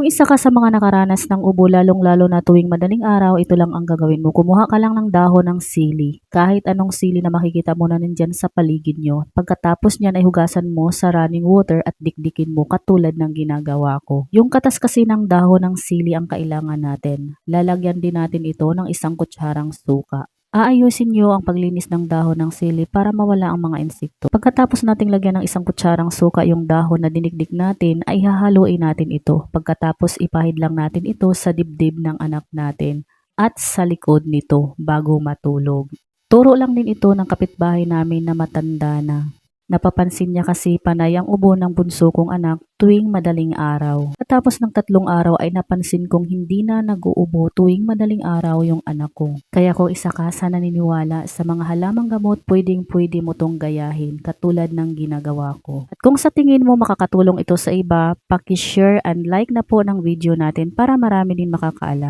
Kung isa ka sa mga nakaranas ng ubo lalong-lalo na tuwing madaling araw, ito lang ang gagawin mo. Kumuha ka lang ng dahon ng sili. Kahit anong sili na makikita mo na nandyan sa paligid nyo. Pagkatapos niyan ay hugasan mo sa running water at dikdikin mo katulad ng ginagawa ko. Yung katas kasi ng dahon ng sili ang kailangan natin. Lalagyan din natin ito ng isang kutsarang suka. Aayusin nyo ang paglinis ng dahon ng sili para mawala ang mga insekto. Pagkatapos nating lagyan ng isang kutsarang suka yung dahon na dinikdik natin, ay hahaluin natin ito. Pagkatapos ipahid lang natin ito sa dibdib ng anak natin at sa likod nito bago matulog. Turo lang din ito ng kapitbahay namin na matanda na. Napapansin niya kasi panay ang ubo ng bunso kong anak tuwing madaling araw. Katapos ng tatlong araw ay napansin kong hindi na nag-uubo tuwing madaling araw yung anak ko. Kaya kung isa ka sa naniniwala sa mga halamang gamot, pwedeng pwede mo tong gayahin katulad ng ginagawa ko. At kung sa tingin mo makakatulong ito sa iba, paki-share and like na po ng video natin para marami din makakaalam.